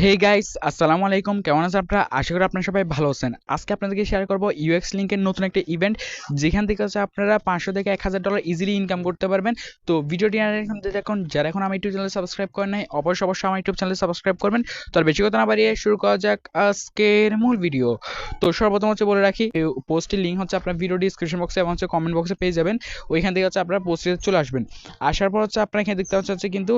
Hey guys আসসালামু আলাইকুম। কেমন আছেন আপনারা? আশা করি আপনারা সবাই ভালো আছেন। আজকে আপনাদেরকে শেয়ার করব ইউএক্স লিঙ্কের নতুন একটা ইভেন্ট যেখান থেকে হচ্ছে আপনারা পাঁচশো থেকে এক হাজার ডলার ইজিলি ইনকাম করতে পারবেন। তো ভিডিওটি দেখুন যারা এখন আমার ইউটিউব চ্যানেল সাবস্ক্রাইব করেন নাই, অবশ্যই অবশ্যই আমার ইউটিউব চ্যানেল সাবস্ক্রাইব করবেন। তো আর বেশি কথা না বাড়িয়ে শুরু করা যাক আজকের মূল ভিডিও তো সর্বপ্রথম হচ্ছে বলে রাখি পোস্টের লিঙ্ক হচ্ছে আপনার ভিডিও ডিসক্রিপশন বক্সে এবং হচ্ছে কমেন্ট বক্সে পেয়ে যাবেন। ওইখান থেকে হচ্ছে আপনারা পোস্টে চলে আসবেন। আসার পর হচ্ছে আপনারা এখানে দেখতে হচ্ছে কিন্তু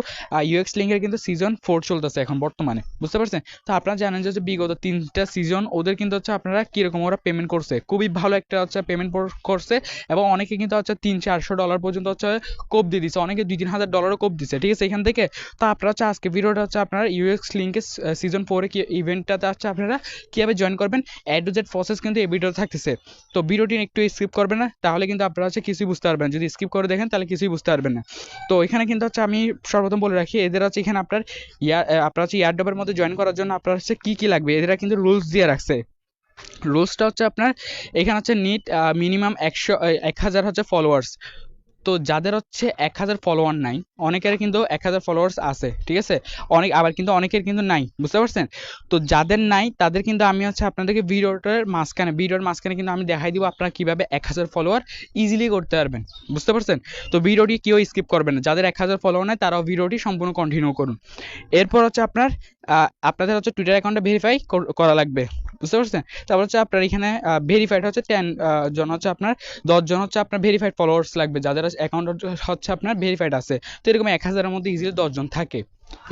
ইউএক্স লিঙ্কের কিন্তু সিজন ফোর চলতেছে এখন বর্তমানে। বুঝতে পারছেন? তো আপনারা জানেন যে বিগত তিনটা সিজন ওদের কিন্তু হচ্ছে আপনারা কীরকম ওরা পেমেন্ট করছে? খুবই ভালো একটা হচ্ছে পেমেন্ট করছে এবং অনেকে কিন্তু হচ্ছে তিন চারশো ডলার পর্যন্ত হচ্ছে কোপ দিয়ে দিচ্ছে অনেকে দুই তিন হাজার ডলারও কোপ দিচ্ছে ঠিক আছে? এখান থেকে তো আপনারা হচ্ছে আজকে ভিডিওটা হচ্ছে আপনারা ইউএক্স লিঙ্কে সিজন ফোরে কি ইভেন্টটাতে হচ্ছে আপনারা কীভাবে জয়েন করবেন? অ্যাড জেড প্রসেস কিন্তু এই ভিডিওতে থাকতেছে। তো ভিডিওটি একটু স্কিপ করবেন না, তাহলে কিন্তু আপনারা হচ্ছে কিছুই বুঝতে পারবেন যদি স্কিপ করে দেখেন, তাহলে কিছুই বুঝতে পারবেন না। তো এখানে কিন্তু হচ্ছে আমি সর্বপ্রথম বলে রাখি, এদের হচ্ছে এখানে আপনার ইয়ার আপনার হচ্ছে ইয়ারডবের মধ্যে জয়েন করার জন্য আপনার হচ্ছে কী কী লাগবে? এরা কিন্তু রুলস দিয়ে রাখছে। রুলসটা হচ্ছে আপনার, এখানে হচ্ছে নিট মিনিমাম একশো এক হাজার হচ্ছে ফলোয়ার্স তো যাদের হচ্ছে এক হাজার ফলোয়ার নাই, অনেকের কিন্তু এক হাজার ফলোয়ার্স আছে, ঠিক আছে? অনেক, আবার কিন্তু অনেকের কিন্তু নাই, বুঝতে পারছেন? তো যাদের নাই, তাদের কিন্তু আমি হচ্ছে আপনাদেরকে ভিডিওটার মাঝখানে, ভিডিওর মাঝখানে কিন্তু আমি দেখাই দিব আপনারা কীভাবে এক হাজার ফলোয়ার ইজিলি করতে পারবেন, বুঝতে পারছেন? তো ভিডিওটি কেউ স্কিপ করবেন না, যাদের এক হাজার ফলোয়ার নাই, তারাও ভিডিওটি সম্পূর্ণ কন্টিনিউ করুন। এরপর হচ্ছে আপনার আপনাদের হচ্ছে টুইটার অ্যাকাউন্টে ভেরিফাই করা লাগবে, বুঝতে পারছেন? তারপর হচ্ছে আপনার এখানে ভেরিফাইড হচ্ছে টেন জন হচ্ছে আপনার দশজন হচ্ছে আপনার ভেরিফাইড ফলোয়ার্স লাগবে, যাদের অ্যাকাউন্ট হচ্ছে আপনার ভেরিফাইড আছে। তো এরকম এক হাজারের মধ্যে ইজিলি দশজন থাকে।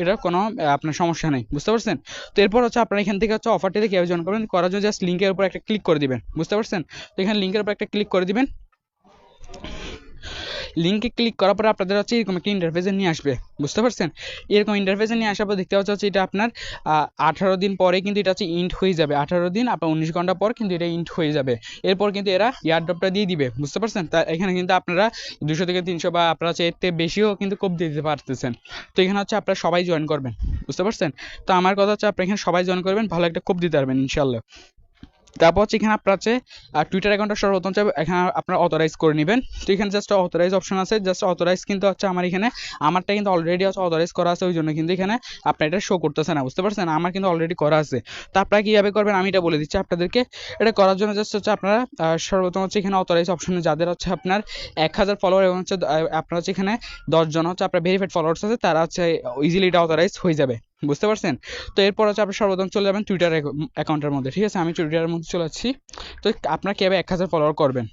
এটার কোনো আপনার সমস্যা নেই। বুঝতে পারছেন? তো এরপর হচ্ছে আপনার এখান থেকে হচ্ছে অফারটিতে কীভাবে জয়েন করবেন। করার জন্য জাস্ট লিঙ্কের উপর একটা ক্লিক করে দিবেন। বুঝতে পারছেন? তো এখানে লিঙ্কের উপর একটা ক্লিক করে দিবেন। লিঙ্কে ক্লিক করার পরে আপনাদের হচ্ছে এরকম একটা ইন্টারফেসে নিয়ে আসবে। বুঝতে পারছেন? এরকম ইন্টারফেসে নিয়ে আসার পর দেখতে পাচ্ছি হচ্ছে এটা আপনার আঠারো দিন পরে কিন্তু এটা হচ্ছে ইন্ট হয়ে যাবে। আঠারো দিন, আপনার উনিশ ঘণ্টা পর কিন্তু এটা ইন্ট হয়ে যাবে। এরপর কিন্তু এরা ইয়ারড্রপটা দিয়ে দিবে। বুঝতে পারছেন? তা এখানে কিন্তু আপনারা দুশো থেকে তিনশো বা আপনারা হচ্ছে এর থেকে বেশিও কিন্তু কোপ দিয়ে দিতে পারতেছেন। তো এখানে হচ্ছে আপনারা সবাই জয়েন করবেন। বুঝতে পারছেন? তো আমার কথা হচ্ছে আপনি এখানে সবাই জয়েন করবেন, ভালো একটা কোপ দিতে পারবেন ইনশাল্লাহ তারপর হচ্ছে এখানে আপনার হচ্ছে টুইটার অ্যাকাউন্টটা সর্বপ্রথম এখানে আপনার অথরাইজ করে নেবেন। তো এখানে জাস্ট অথরাইজ অপশন আছে। জাস্ট অথরাইজ কিন্তু হচ্ছে আমার এখানে, আমারটা কিন্তু অলরেডি হচ্ছে অথরাইজ করা আছে ওই জন্য কিন্তু এখানে আপনার এটা শো করতেছে না, বুঝতে পারছেন? আমার কিন্তু অলরেডি করা আছে। তো আপনারা কীভাবে করবেন? আমি এটা বলে দিচ্ছি আপনাদেরকে। এটা করার জন্য জাস্ট হচ্ছে আপনারা সর্বপ্রথম হচ্ছে এখানে অথরাইজ অপশনে যাদের হচ্ছে আপনার এক হাজার ফলোয়ার এবং হচ্ছে আপনার হচ্ছে এখানে দশজন হচ্ছে আপনার ভেরিফাইড ফলোয়ার্স আছে, তারা হচ্ছে ইজিলি এটা অথরাইজ হয়ে যাবে। বুঝতে পারছেন? তো এরপর হচ্ছে আপনি সর্বপ্রথম চলে যাবেন টুইটার অ্যাকাউন্টের মধ্যে, ঠিক আছে? আমি টুইটারের মধ্যে চলে যাচ্ছি। তো আপনার কীভাবে এক হাজার ফলোয়ার করবেন?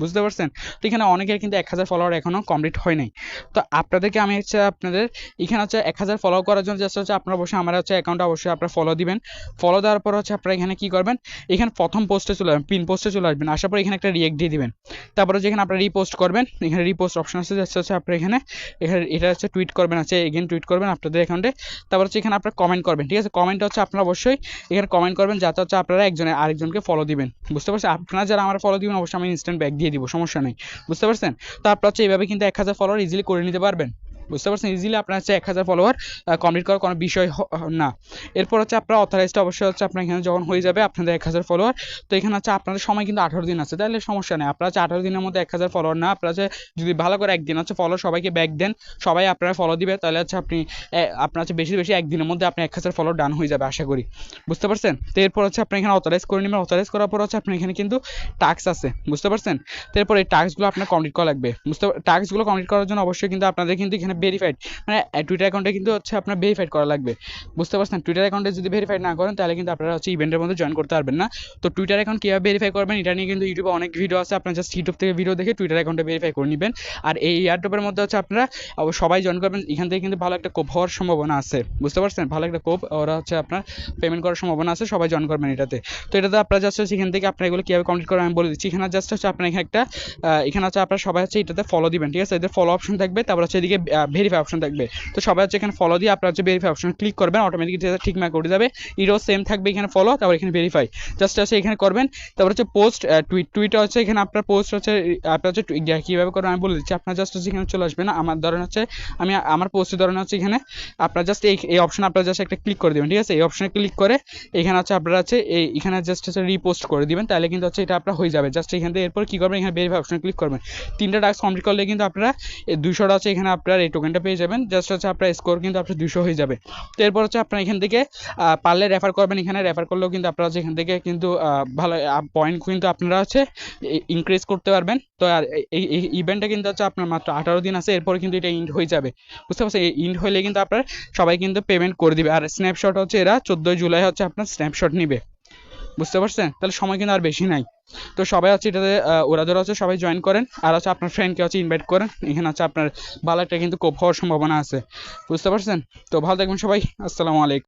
বুঝতে পারছেন? তো এখানে অনেকের কিন্তু এক হাজার ফলোয়ার এখনও কমপ্লিট হয় নাই। তো আপনাদেরকে আমি হচ্ছে আপনাদের, এখানে হচ্ছে এক হাজার ফলো করার জন্য জাস্ট হচ্ছে আপনারা অবশ্যই আমার হচ্ছে অ্যাকাউন্ট অবশ্যই আপনারা ফলো দিবেন। ফলো দেওয়ার পর হচ্ছে আপনারা এখানে কী করবেন? এখানে প্রথম পোস্টে চলে আসবেন পিন পোস্টে চলে আসবেন। আসার পর এখানে একটা রিয়েক্ট দিয়ে দিবেন। তারপরে যেখানে আপনারা রিপোস্ট করবেন, এখানে রিপোস্ট অপশন আছে জাস্ট হচ্ছে আপনার এখানে এখানে এটা হচ্ছে টুইট করবেন আছে এগেন টুইট করবেন আপনাদের অ্যাকাউন্টে তারপর হচ্ছে এখানে আপনারা কমেন্ট করবেন, ঠিক আছে? কমেন্ট হচ্ছে আপনারা অবশ্যই এখানে কমেন্ট করবেন, যাতে হচ্ছে আপনারা একজনের আরেকজনকে ফলো দিবেন। বুঝতে পারছেন? আপনারা যারা আমার ফলো দিবেন, অবশ্যই আমি ইনস্ট্যান্ট ব্যাক দিয়ে দিব, সমস্যা নেই। বুঝতে পারছেন? তো আপনারা হচ্ছে এইভাবে কিন্তু এক হাজার ফলোয়ার ইজিলি করে নিতে পারবেন। বুঝতে পারছেন? ইজিলি আপনার হচ্ছে এক হাজার ফলোয়ার কমপ্লিট করার কোনো বিষয় না। এরপর হচ্ছে আপনার অথরাইজটা অবশ্যই হচ্ছে আপনার এখানে যখন হয়ে যাবে আপনাদের এক হাজার ফলোয়ার তো এখানে হচ্ছে আপনাদের সময় কিন্তু আঠারো দিন আছে, তাহলে সমস্যা নেই। আপনারা হচ্ছে আঠারো দিনের মধ্যে এক হাজার ফলোয়ার না, আপনারা হচ্ছে যদি ভালো করে একদিন হচ্ছে ফলো সবাইকে ব্যাক দেন, সবাই আপনারা ফলো দিবে, তাহলে হচ্ছে আপনি আপনার হচ্ছে বেশি বেশি একদিনের মধ্যে আপনি এক হাজার ফলোয়ার ডান হয়ে যাবে, আশা করি। বুঝতে পারছেন? তো এরপর হচ্ছে আপনি এখানে অথরাইজ করে নেবেন। অথরাইজ করার পর হচ্ছে আপনার এখানে কিন্তু টাস্ক আছে, বুঝতে পারছেন? তো এরপর এই টাস্কগুলো আপনার কমপ্লিট করা লাগবে। বুঝতে টাস্কগুলো কমপ্লিট করার জন্য অবশ্যই কিন্তু আপনাদের কিন্তু এখানে ভেরিফাইড মানে টুইটার অ্যাকাউন্টে কিন্তু হচ্ছে আপনার ভেরিফাইড করা লাগবে। বুঝতে পারছেন? টুইটার অ্যাকাউন্টে যদি ভেরিফাইড না করেন, তাহলে কিন্তু আপনারা হচ্ছে ইভেন্টের মধ্যে জয়েন করতে পারবেন না। তো টুইটার অ্যাকাউন্ট কীভাবে ভেরিফাই করবেন, এটা নিয়ে কিন্তু ইউটিউবে অনেক ভিডিও আছে। আপনার জাস্ট ইউটিউব থেকে ভিডিও দেখে টুইটার অ্যাকাউন্টে ভেরিফাই করে নেবেন। আর এই ইয়ারটপের মধ্যে হচ্ছে আপনারা সবাই জয়েন করবেন। এখান থেকে কিন্তু ভালো একটা কোপ হওয়ার সম্ভাবনা আছে। বুঝতে পারছেন? ভালো একটা কোপ, ওরা হচ্ছে আপনার পেমেন্ট করার সম্ভাবনা আছে। সবাই জয়েন করবেন এটাতে। তো এটাতে আপনারা জাস্ট হচ্ছে এখান থেকে আপনার এগুলো কীভাবে কমপ্লিট করেন আমি বলে দিচ্ছি। এখানে জাস্ট হচ্ছে আপনার এখানে একটা এখানে হচ্ছে আপনারা সবাই হচ্ছে এটাতে ফলো দিবেন, ঠিক আছে? এদের ফলো অপশন থাকবে। তারপর হচ্ছে এদিকে ভেরিফাই অপশন থাকবে। তো সবাই হচ্ছে এখানে ফলো দিয়ে আপনার হচ্ছে ভেরিফাই অপশন ক্লিক করবেন অটোমেটিক ঠিক ম্যাক উঠে যাবে। এটাও সেম থাকবে এখানে ফলো তারপর এখানে ভেরিফাই জাস্ট হচ্ছে এখানে করবেন, তারপর হচ্ছে পোস্ট টুইট টুইটটা হচ্ছে এখানে আপনার পোস্ট হচ্ছে, আপনার হচ্ছে কীভাবে করবেন, আমি বলে দিচ্ছি, আপনার জাস্ট হচ্ছে এখানে চলে আসবেন আমার ধরেন হচ্ছে, আমি, আমার পোস্টের ধরেন হচ্ছে এখানে, আপনার জাস্ট এই এই অপশন আপনার জাস্ট একটা ক্লিক করে দেবেন, ঠিক আছে? এই অপশনে ক্লিক করে এখানে হচ্ছে আপনারা হচ্ছে এই, এখানে জাস্ট হচ্ছে রিপোস্ট করে দিবেন, তাহলে কিন্তু হচ্ছে এটা আপনার হয়ে যাবে। জাস্ট এখান থেকে এরপর কী করবেন, এখানে ভেরিফাই অপশনে ক্লিক করবেন। তিনটা টাস্ক কমপ্লিট করলে কিন্তু আপনারা দুশোটা হচ্ছে এখানে আপনার এই টোকেনটা পেয়ে যাবেন। জাস্ট হচ্ছে আপনার স্কোর কিন্তু আপনার দুশো হয়ে যাবে। তো এরপর হচ্ছে আপনার এখান থেকে পারলে রেফার করবেন এখানে। রেফার করলেও কিন্তু আপনারা হচ্ছে এখান থেকে কিন্তু ভালো পয়েন্ট কিন্তু আপনারা হচ্ছে ইনক্রিজ করতে পারবেন। তো আর এই এই ইভেন্টটা কিন্তু হচ্ছে আপনার মাত্র আঠারো দিন আছে। এরপর কিন্তু এটা ইন্ড হয়ে যাবে। বুঝতে পারছেন? ইন্ড হলে কিন্তু আপনার সবাই কিন্তু পেমেন্ট করে দিবে। আর স্ন্যাপশট হচ্ছে এরা চোদ্দোই জুলাই হচ্ছে আপনার স্ন্যাপশট নিবে। বুঝতে পারছেন? তাহলে সময় কিন্তু আর বেশি নাই। তো সবাই আছে এটাতে ওরা ধরা আছে সবাই জয়েন করেন। আর আছে আপনার ফ্রেন্ডকে আছে ইনভাইট করেন। এখানে আছে আপনার ভালো একটা কিন্তু কোপ হওয়ার সম্ভাবনা আছে। বুঝতে পারছেন? তো ভালো থাকবেন সবাই। আসসালামু আলাইকুম।